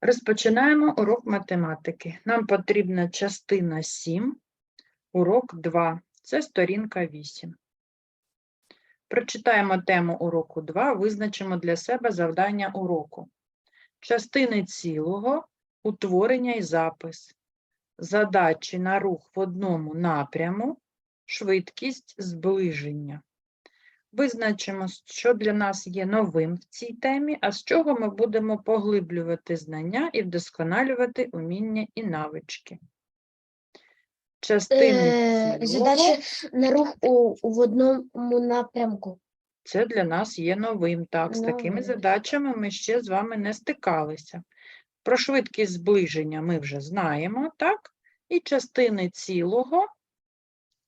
Розпочинаємо урок математики. Нам потрібна частина 7, урок 2. Це сторінка 8. Прочитаємо тему уроку 2, визначимо для себе завдання уроку. Частини цілого, утворення і запис. Задачі на рух в одному напряму, швидкість зближення. Визначимо, що для нас є новим в цій темі, а з чого ми будемо поглиблювати знання і вдосконалювати уміння і навички. Частини Е, Задача на рух у, в одному напрямку. це для нас є новим. Так, з такими задачами ми ще з вами не стикалися. Про швидкість зближення ми вже знаємо, так? І частини цілого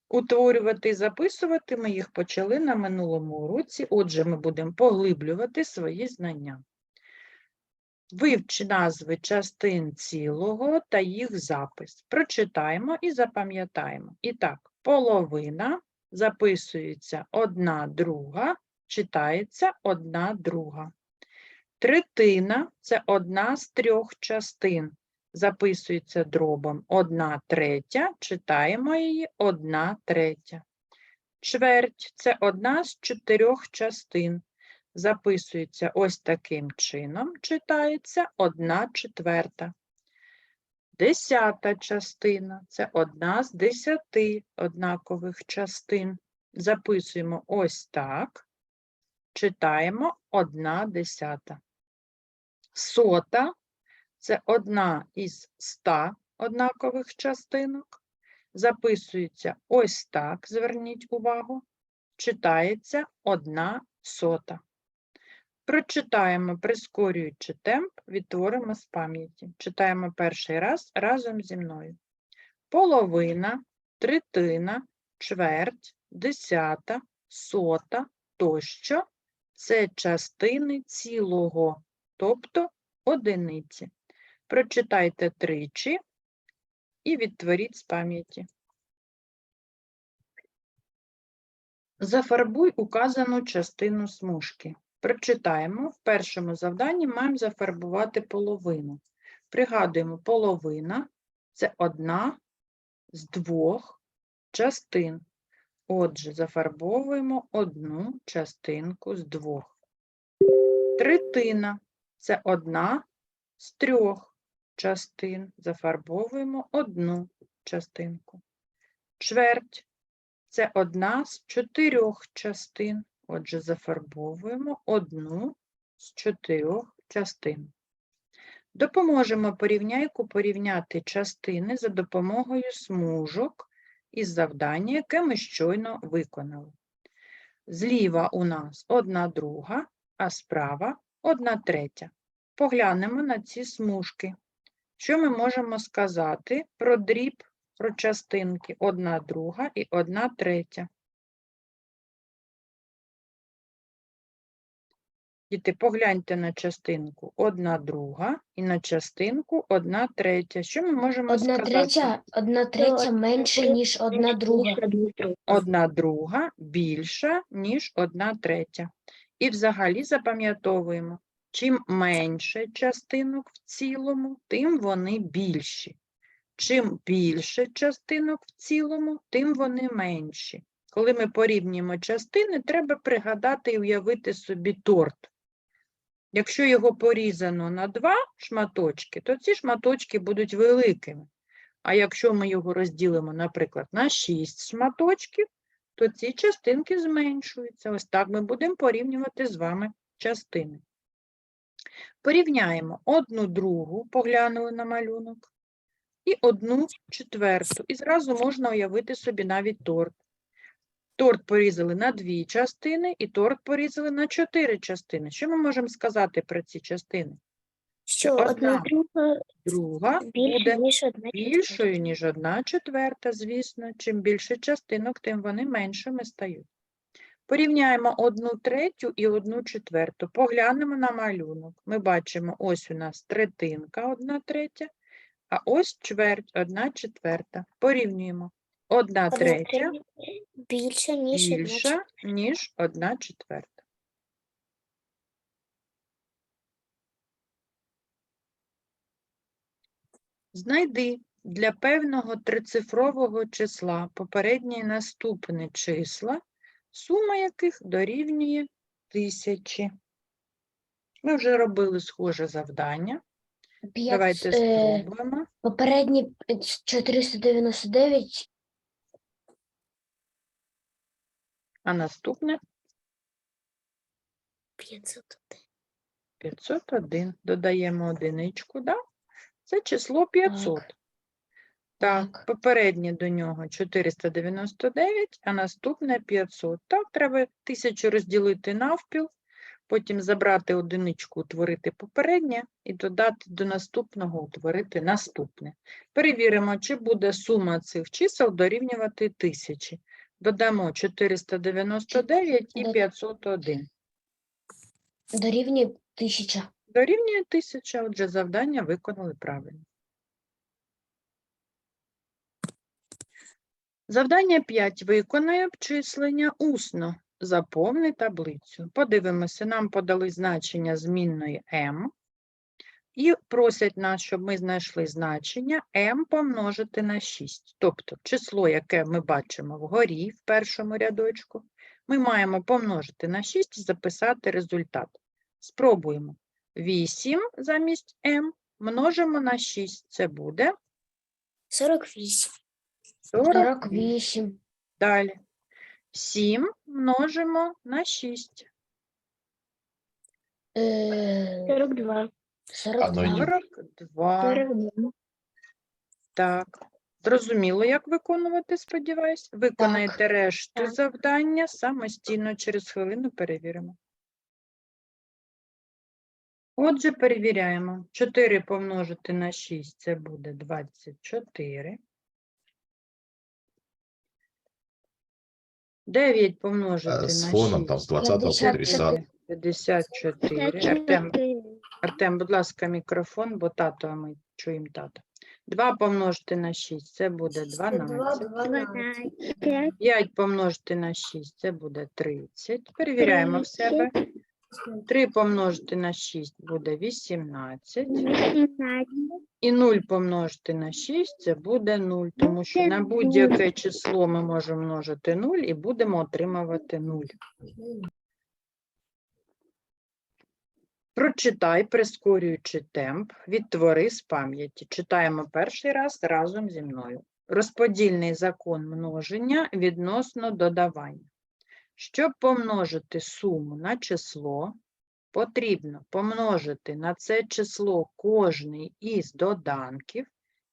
утворювати і записувати ми їх почали на минулому уроці. Отже, ми будемо поглиблювати свої знання. Вивчи назви частин цілого та їх запис. Прочитаємо і запам'ятаємо. І так, половина записується одна друга, читається одна друга. Третина це одна з трьох частин. Записується дробом одна третя, читаємо її одна третя. Чверть це одна з чотирьох частин. Записується ось таким чином, читається одна четверта. Десята частина це одна з десяти однакових частин. Записуємо ось так, читаємо одна десята. Сота це одна із ста однакових частинок. Записується ось так, зверніть увагу, читається одна сота. Прочитаємо, прискорюючи темп, відтворимо з пам'яті. Читаємо перший раз разом зі мною. Половина, третина, чверть, десята, сота тощо це частини цілого, тобто одиниці. Прочитайте тричі і відтворіть з пам'яті. Зафарбуй указану частину смужки. Прочитаємо. В першому завданні маємо зафарбувати половину. Пригадуємо, половина це одна з двох частин. Отже, зафарбовуємо одну частинку з двох. Третина це одна з трьох частин. Зафарбовуємо одну частинку. Чверть це одна з чотирьох частин. Отже, зафарбовуємо одну з чотирьох частин. Допоможемо порівняйку порівняти частини за допомогою смужок із завдання, яке ми щойно виконали. Зліва у нас одна друга, а справа одна третя. Поглянемо на ці смужки. Що ми можемо сказати про дріб, про частинки одна друга і одна третя? Діти, погляньте на частинку одна друга і на частинку одна третя. Що ми можемо Одна сказати? третя, одна третя менше, ніж одна друга. Одна друга більша, ніж одна третя. І взагалі запам'ятовуємо, чим менше частинок в цілому, тим вони більші. Чим більше частинок в цілому, тим вони менші. Коли ми порівнюємо частини, треба пригадати і уявити собі торт. Якщо його порізано на два шматочки, то ці шматочки будуть великими. А якщо ми його розділимо, наприклад, на 6 шматочків, то ці частинки зменшуються. Ось так ми будемо порівнювати з вами частини. Порівняємо одну другу, поглянули на малюнок, і одну четверту. І зразу можна уявити собі навіть торт. Торт порізали на дві частини, і торт порізали на чотири частини. Що ми можемо сказати про ці частини? Що одна друга Друга більше, буде ніж одна більшою, ніж одна четверта, звісно. Чим більше частинок, тим вони меншими стають. Порівняємо одну третю і одну четверту. Поглянемо на малюнок. Ми бачимо, ось у нас третинка, одна третя, а ось чверть, одна четверта. Порівнюємо. Одна третя більше, ніж одна більша, ніж одна четверта. Знайди для певного трицифрового числа попереднє і наступне числа, сума яких дорівнює тисячі. Ми вже робили схоже завдання. Давайте П'ять, е, спробуємо. Попередні е, 499 А наступне 500. 501. Додаємо одиничку, да? Це число 500. Так, попереднє до нього 499, а наступне 500. Так, треба 1000 розділити навпіл, потім забрати одиничку, утворити попереднє і додати до наступного, утворити наступне. Перевіримо, чи буде сума цих чисел дорівнювати 1000. Додамо 499 і 501. Дорівнює 1000. Дорівнює 1000, отже, завдання виконали правильно. Завдання 5. Виконай обчислення усно. Заповни таблицю. Подивимося, нам подали значення змінної m. І просять нас, щоб ми знайшли значення m помножити на 6. Тобто число, яке ми бачимо вгорі в першому рядочку, ми маємо помножити на 6 і записати результат. Спробуємо. 8 замість m множимо на 6. Це буде 48. 48. 48. Далі. 7 множимо на 6. Е, 42. 42. 42. 42. Так. Зрозуміло, як виконувати, сподіваюсь. Виконайте решту Так. завдання самостійно. Через хвилину перевіримо. Отже, перевіряємо. 4 помножити на 6 – це буде 24. 9 помножити Е, на З 6 фоном там з 20 по 30. 54. Артем, Артем, будь ласка, мікрофон, бо тато, а ми чуємо тата. 2 помножити на 6 – це буде 12. 12. 5. 5 помножити на 6 – це буде 30. Перевіряємо в себе. 3 помножити на 6 буде 18. 18. І 0 помножити на 6 – це буде 0, тому що на будь-яке число ми можемо множити 0 і будемо отримувати 0. Прочитай, прискорюючи темп, відтвори з пам'яті. Читаємо перший раз разом зі мною. Розподільний закон множення відносно додавання. Щоб помножити суму на число, потрібно помножити на це число кожний із доданків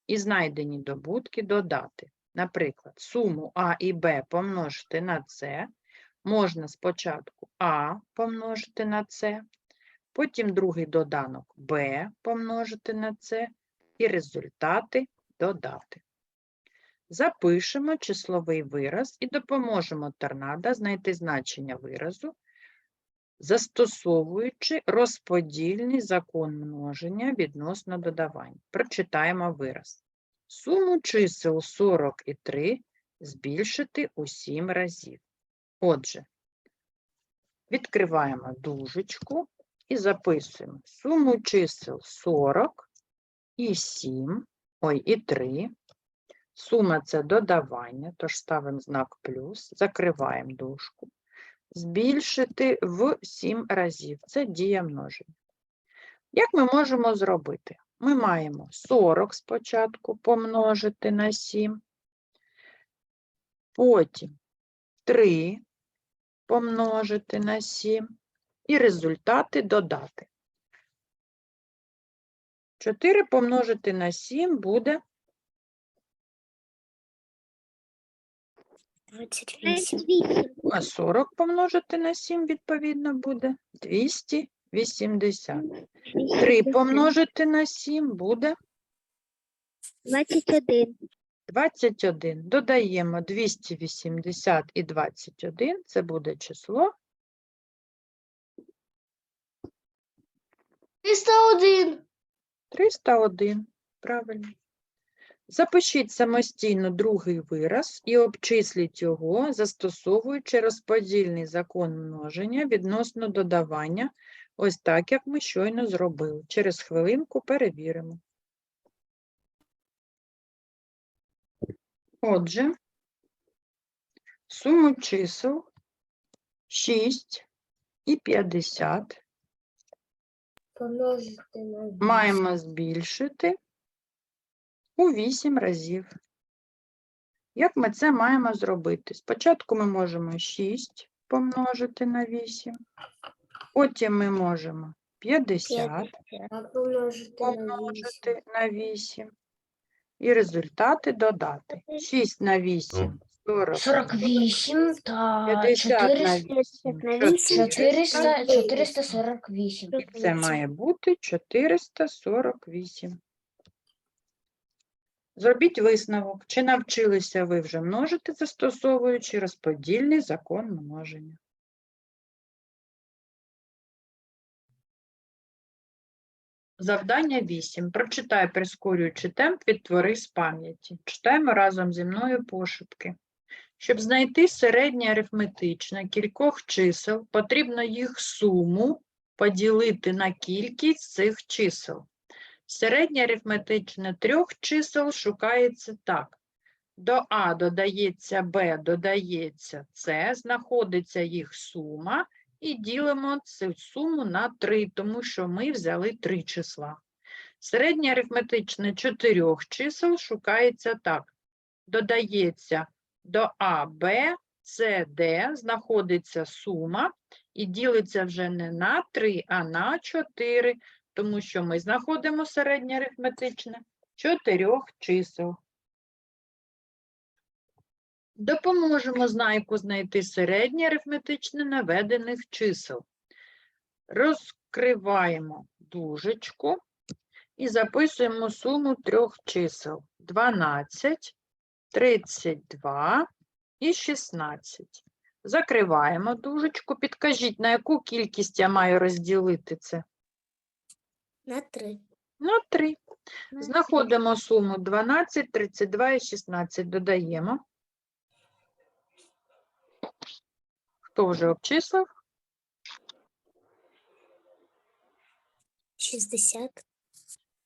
і знайдені добутки додати. Наприклад, суму А і Б помножити на С, можна спочатку А помножити на С, потім другий доданок b помножити на це і результати додати. Запишемо числовий вираз і допоможемо торнадо знайти значення виразу, застосовуючи розподільний закон множення відносно додавання. Прочитаємо вираз. Суму чисел 40 і 3 збільшити у 7 разів. Отже, відкриваємо дужечку і записуємо суму чисел 40 і 7, ой, і 3. Сума це додавання, тож ставимо знак плюс, закриваємо дужку. Збільшити в 7 разів. Це дія множення. Як ми можемо зробити? Ми маємо 40 спочатку помножити на 7, потім 3 помножити на 7 і результати додати. 4 помножити на 7 буде 28. 28. а 40 помножити на 7, відповідно, буде 280. 3 помножити на 7 буде 21. 21. Додаємо 280 і 21, це буде число 301. 301. Правильно. Запишіть самостійно другий вираз і обчисліть його, застосовуючи розподільний закон множення відносно додавання, ось так, як ми щойно зробили. Через хвилинку перевіримо. Отже, суму чисел 6 і 50 Помножити на маємо збільшити у 8 разів. Як ми це маємо зробити? Спочатку ми можемо 6 помножити на 8, потім ми можемо 50 помножити на вісім. помножити на 8 і результати додати. 6 на 8 – 40. 48 та 50 на 8 на 8, 400, 448. І це має бути 448. Зробіть висновок, чи навчилися ви вже множити, застосовуючи розподільний закон множення. Завдання 8. Прочитай, прискорюючи темп, відтвори з пам'яті. Читаємо разом зі мною пошепки. Щоб знайти середнє арифметичне кількох чисел, потрібно їх суму поділити на кількість цих чисел. Середнє арифметичне трьох чисел шукається так. До А додається Б, додається С, знаходиться їх сума, і ділимо цю суму на 3, тому що ми взяли три числа. Середнє арифметичне чотирьох чисел шукається так. Додається до А, Б, С, Д, знаходиться сума, і ділиться вже не на 3, а на 4, тому що ми знаходимо середнє арифметичне чотирьох чисел. Допоможемо знайку знайти середнє арифметичне наведених чисел. Розкриваємо дужечку і записуємо суму трьох чисел 12, 32 і 16. Закриваємо дужечку. Підкажіть, на яку кількість я маю розділити це? На 3. На 3. Знаходимо суму 12, 32 і 16. Додаємо. Хто вже обчислив? 60.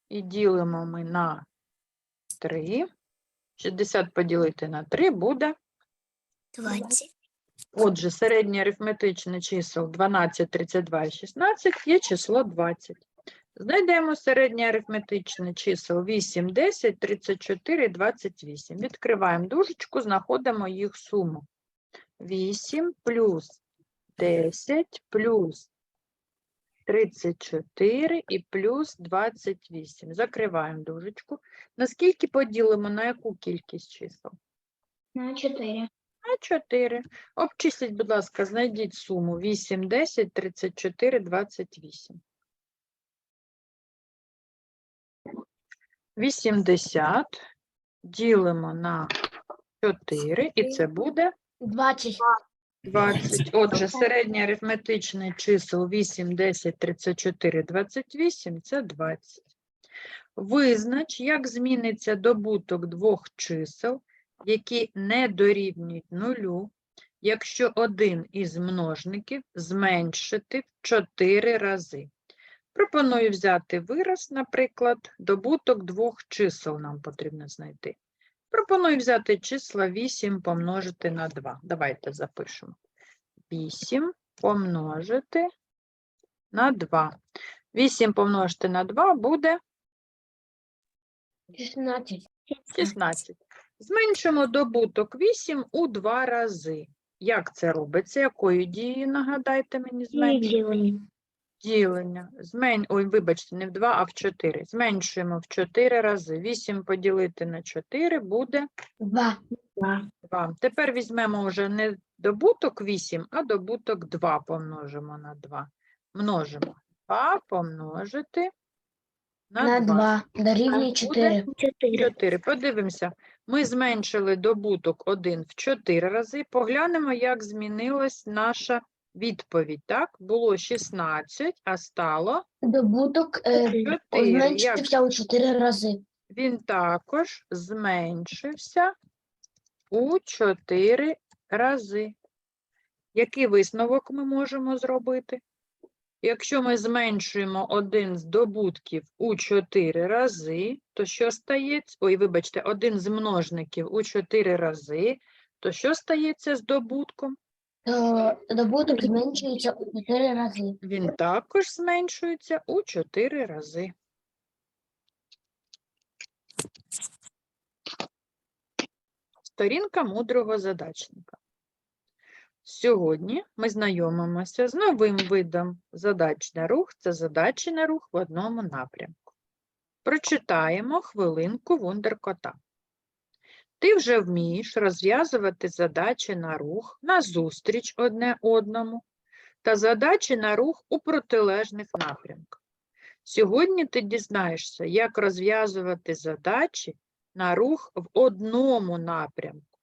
І ділимо ми на 3. 60 поділити на 3 буде. 20. Отже, середнє арифметичне чисел 12, 32 і 16 є число 20. Знайдемо середнє арифметичне чисел 8, 10, 34 28. Відкриваємо дужечку, знаходимо їх суму. 8 плюс 10 плюс 34 і плюс 28. Закриваємо дужечку. Наскільки поділимо на яку кількість чисел? На 4. На 4. Обчисліть, будь ласка, знайдіть суму 8, 10, 34, 28. 80 ділимо на 4, і це буде 20. 20. Отже, середнє арифметичне чисел 8, 10, 34, 28 – це 20. Визнач, як зміниться добуток двох чисел, які не дорівнюють нулю, якщо один із множників зменшити в 4 рази. Пропоную взяти вираз, наприклад, добуток двох чисел нам потрібно знайти. Пропоную взяти числа 8 помножити на 2. Давайте запишемо. 8 помножити на 2. 8 помножити на 2 буде 16. 16. Зменшимо добуток 8 у 2 рази. Як це робиться? Якою дією, нагадайте мені, зменшення? Ділення. Змен... Ой, вибачте, не в 2, а в 4. Зменшуємо в 4 рази. 8 поділити на 4 буде 2. 2. Тепер візьмемо вже не добуток 8, а добуток 2 помножимо на 2. Множимо 2 помножити на, На 2. 2. Дорівнює 4. 4. Подивимося. Ми зменшили добуток 1 в 4 рази. Поглянемо, як змінилась наша відповідь. Так, було 16, а стало Добуток е, 4. Як зменшився у 4 рази. він також зменшився у 4 рази. Який висновок ми можемо зробити? Якщо ми зменшуємо один з добутків у 4 рази, то що стається? Ой, вибачте, один з множників у 4 рази, то що стається з добутком? То добуток зменшується у 4 рази. Він також зменшується у 4 рази. Сторінка мудрого задачника. Сьогодні ми знайомимося з новим видом задач на рух. Це задачі на рух в одному напрямку. Прочитаємо хвилинку вундеркота. Ти вже вмієш розв'язувати задачі на рух назустріч одне одному та задачі на рух у протилежних напрямках. Сьогодні ти дізнаєшся, як розв'язувати задачі на рух в одному напрямку.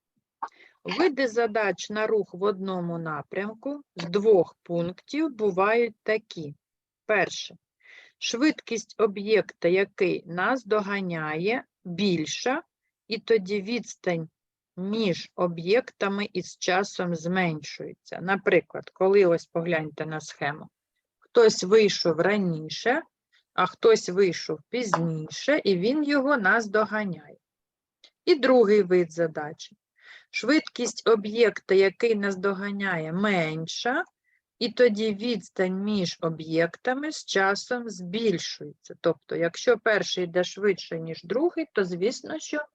Види задач на рух в одному напрямку з двох пунктів бувають такі. Перше. Швидкість об'єкта, який нас доганяє, більша, і тоді відстань між об'єктами із часом зменшується. Наприклад, коли ось погляньте на схему, хтось вийшов раніше, а хтось вийшов пізніше, і він його наздоганяє. І другий вид задачі. Швидкість об'єкта, який наздоганяє, менша, і тоді відстань між об'єктами з часом збільшується. Тобто, якщо перший йде швидше, ніж другий, то звісно, що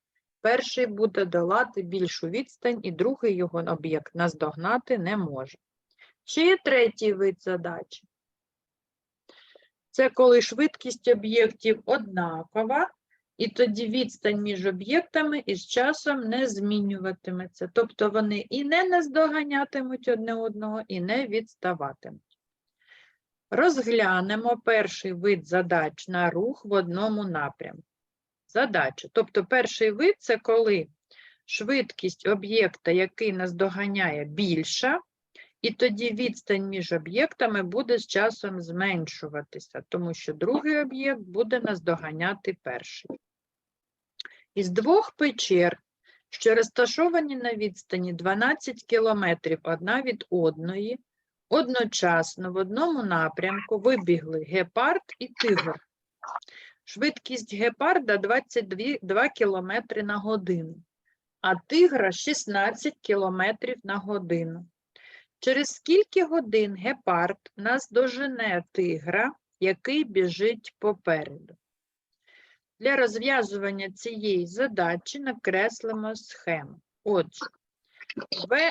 перший буде долати більшу відстань, і другий його об'єкт наздогнати не може. Ще є третій вид задачі. Це коли швидкість об'єктів однакова, і тоді відстань між об'єктами із часом не змінюватиметься. Тобто вони і не наздоганятимуть одне одного, і не відставатимуть. Розглянемо перший вид задач на рух в одному напрямку. Задача. Тобто перший вид це коли швидкість об'єкта, який наздоганяє, більша, і тоді відстань між об'єктами буде з часом зменшуватися, тому що другий об'єкт буде наздоганяти перший. Із двох печер, що розташовані на відстані 12 кілометрів одна від одної, одночасно в одному напрямку вибігли гепард і тигр. Швидкість гепарда 22 км на годину, а тигра 16 км на годину. Через скільки годин гепард наздожене тигра, який біжить попереду? Для розв'язування цієї задачі накреслимо схему. Отже, В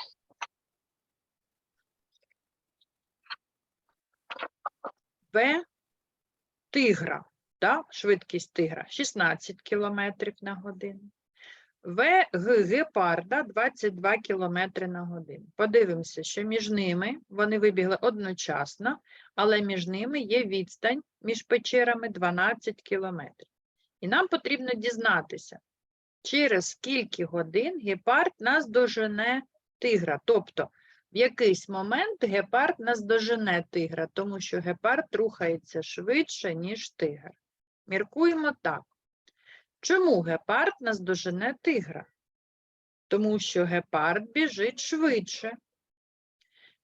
В тигра, да? швидкість тигра 16 км на годину. В гепарда 22 км на годину. Подивимося, що між ними вони вибігли одночасно, але між ними є відстань між печерами 12 км. І нам потрібно дізнатися, через скільки годин гепард наздожене тигра. Тобто, в якийсь момент гепард наздожене тигра, тому що гепард рухається швидше, ніж тигр. Міркуємо так. Чому гепард наздожене тигра? Тому що гепард біжить швидше.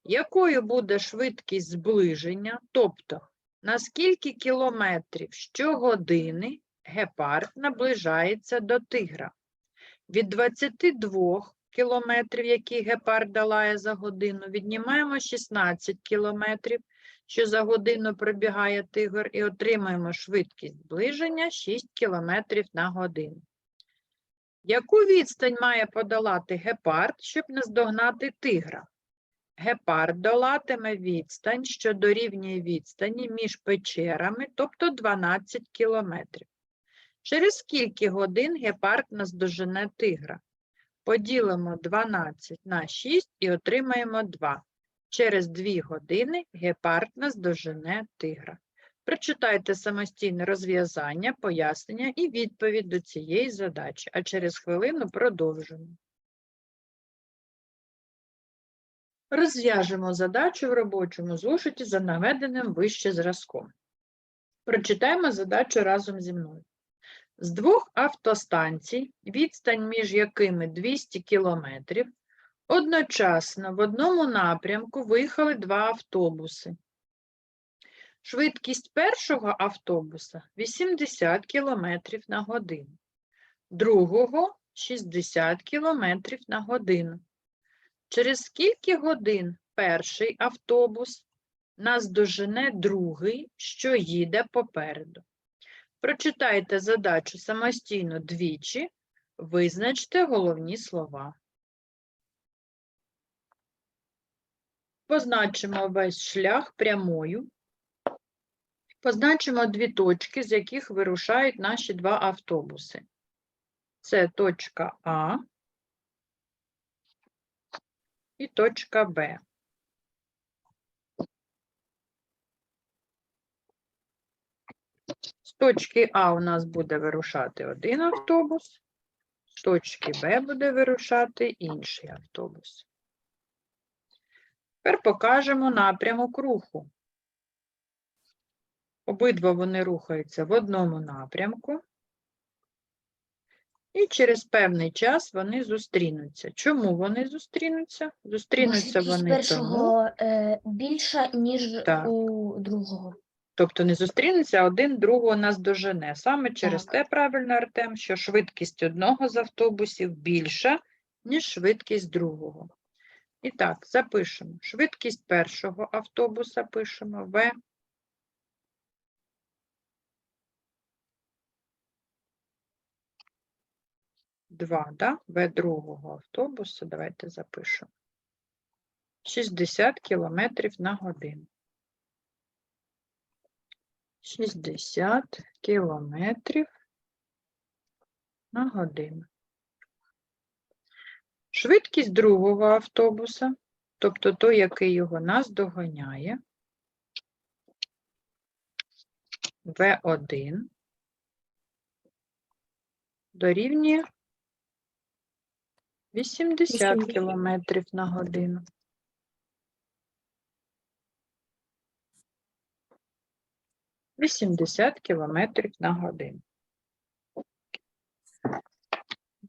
Якою буде швидкість зближення? Тобто, на скільки кілометрів щогодини гепард наближається до тигра? Від 22 кілометрів, які гепард долає за годину, віднімаємо 16 кілометрів, що за годину пробігає тигр, і отримаємо швидкість зближення 6 км на годину. Яку відстань має подолати гепард, щоб наздогнати тигра? Гепард долатиме відстань, що дорівнює відстані між печерами, тобто 12 кілометрів. Через скільки годин гепард наздожене тигра? Поділимо 12 на 6 і отримаємо 2. Через 2 години гепард наздожене тигра. Прочитайте самостійне розв'язання, пояснення і відповідь до цієї задачі, а через хвилину продовжимо. Розв'яжемо задачу в робочому зошиті за наведеним вище зразком. Прочитаємо задачу разом зі мною. З двох автостанцій, відстань між якими 200 кілометрів, Одночасно в одному напрямку виїхали два автобуси. Швидкість першого автобуса 80 км на годину, другого 60 км на годину. Через скільки годин перший автобус наздожене другий, що їде попереду? Прочитайте задачу самостійно двічі, визначте головні слова. Позначимо весь шлях прямою. Позначимо дві точки, з яких вирушають наші два автобуси. Це точка А і точка Б. З точки А у нас буде вирушати один автобус, з точки Б буде вирушати інший автобус. Тепер покажемо напрямок руху. Обидва вони рухаються в одному напрямку. І через певний час вони зустрінуться. Чому вони зустрінуться? Зустрінуться Швидкість вони тому, першого е, більша, ніж Так. у другого. тобто не зустрінуться, а один другого наздожене. Саме через те, правильно, Артем, що швидкість одного з автобусів більша, ніж швидкість другого. І так, запишемо. Швидкість першого автобуса пишемо В. Два, да? В другого автобуса, давайте запишемо. 60 кілометрів на годину. 60 кілометрів на годину. Швидкість другого автобуса, тобто той, який його наздоганяє, В1 дорівнює 80 80. кілометрів на годину. Вісімдесят кілометрів на годину.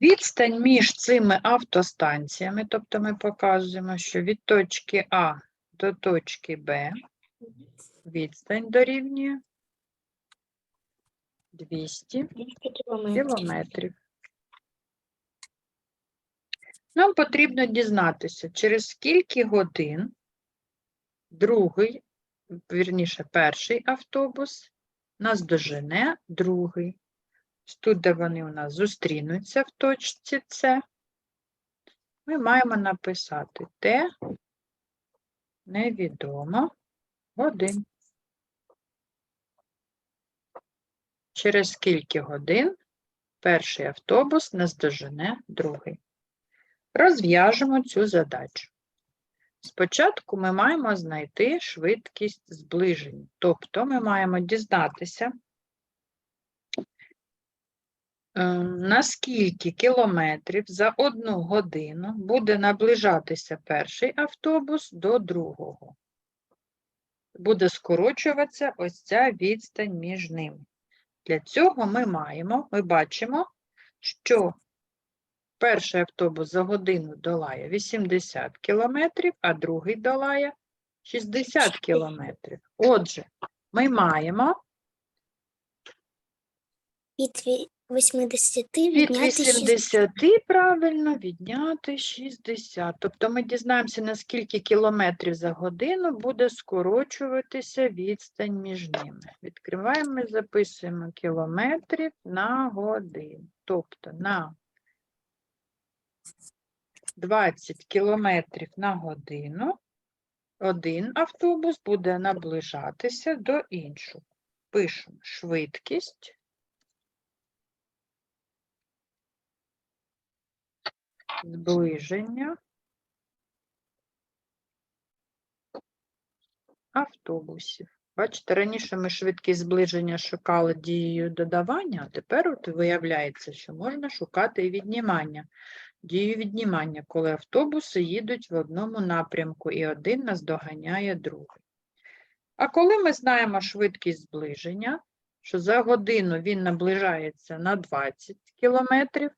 Відстань між цими автостанціями, тобто ми показуємо, що від точки А до точки Б відстань дорівнює 200 кілометрів. Нам потрібно дізнатися, через скільки годин другий, вірніше, перший автобус наздожене другий. Тут, де вони у нас зустрінуться в точці С, ми маємо написати Т невідомо годин. Через скільки годин перший автобус наздожене другий. Розв'яжемо цю задачу. Спочатку ми маємо знайти швидкість зближення, тобто ми маємо дізнатися, на скільки кілометрів за одну годину буде наближатися перший автобус до другого. Буде скорочуватися ось ця відстань між ними. Для цього ми маємо, ми бачимо, що перший автобус за годину долає 80 кілометрів, а другий долає 60 кілометрів. Отже, ми маємо 80 від відняти 80 правильно відняти 60. Тобто ми дізнаємося, на скільки кілометрів за годину буде скорочуватися відстань між ними. Відкриваємо і записуємо кілометрів на годину. Тобто на 20 кілометрів на годину один автобус буде наближатися до іншого. Пишемо швидкість зближення автобусів. Бачите, раніше ми швидкість зближення шукали дією додавання, а тепер от виявляється, що можна шукати і віднімання. Дію віднімання, коли автобуси їдуть в одному напрямку і один наздоганяє другий. А коли ми знаємо швидкість зближення, що за годину він наближається на 20 кілометрів,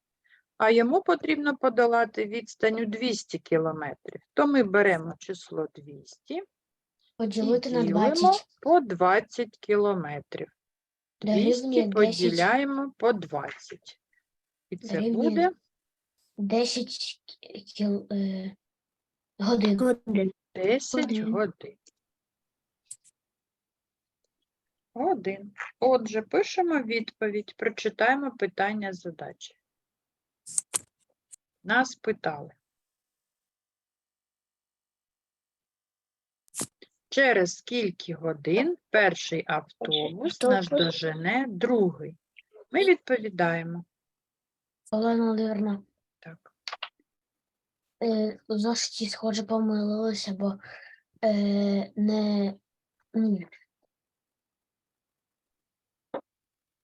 а йому потрібно подолати відстань у 200 кілометрів, то ми беремо число 200 Поділити на ділимо 20. по 20 кілометрів. Дорівнює 200 10. поділяємо по 20. І це Дорівнює буде 10 кіл, е, годин. Годин. 10 Годин. годин. Один. Отже, пишемо відповідь, прочитаємо питання задачі. Нас питали. Через скільки годин перший автобус автобус. наздожене другий? Ми відповідаємо. Олена Володимирівна, Так. е, у зошиті, схоже, помилилися, бо е, не, ні.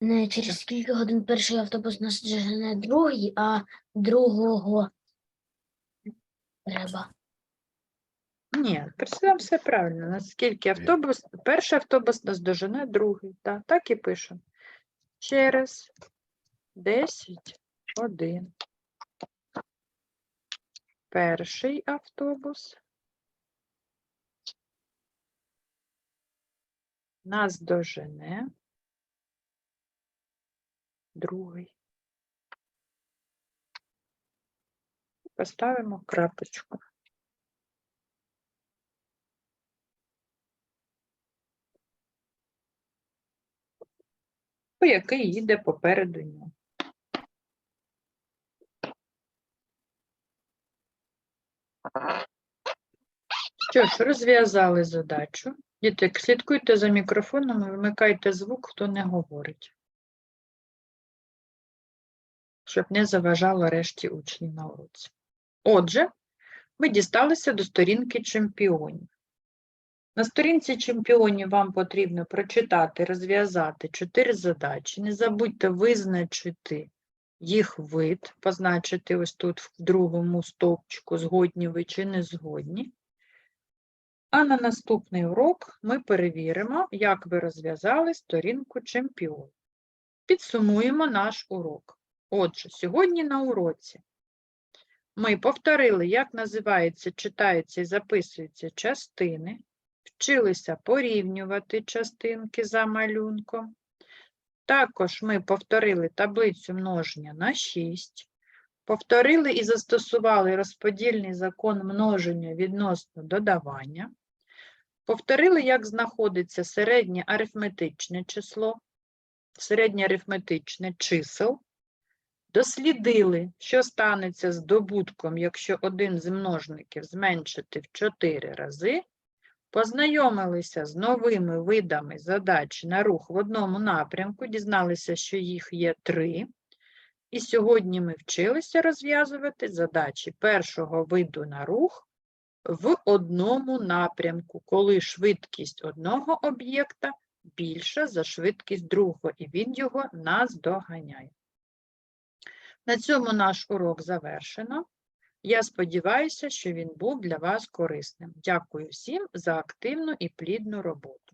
Не через скільки годин перший автобус нас жене другий, а другого треба. Ні, там все правильно. Наскільки автобус, перший автобус наздожене другий. Так, так і пишемо. Через 10 годин. Перший автобус наздожене другий. Поставимо крапочку. по який їде попереду нього. Що ж, розв'язали задачу. Діти, слідкуйте за мікрофоном і вмикайте звук, хто не говорить. Щоб не заважало решті учнів на уроці. Отже, ми дісталися до сторінки чемпіонів. На сторінці чемпіонів вам потрібно прочитати, розв'язати чотири задачі. Не забудьте визначити їх вид, позначити ось тут в другому стовпчику, згодні ви чи не згодні. А на наступний урок ми перевіримо, як ви розв'язали сторінку чемпіонів. Підсумуємо наш урок. Отже, сьогодні на уроці ми повторили, як називаються, читаються і записуються частини вчилися порівнювати частинки за малюнком. Також ми повторили таблицю множення на 6, повторили і застосували розподільний закон множення відносно додавання, повторили, як знаходиться середнє арифметичне число, середнє арифметичне чисел, дослідили, що станеться з добутком, якщо один з множників зменшити в 4 рази, Познайомилися з новими видами задач на рух в одному напрямку, дізналися, що їх є три. І сьогодні ми вчилися розв'язувати задачі першого виду на рух в одному напрямку, коли швидкість одного об'єкта більша за швидкість другого, і він його наздоганяє. На цьому наш урок завершено. Я сподіваюся, що він був для вас корисним. Дякую всім за активну і плідну роботу.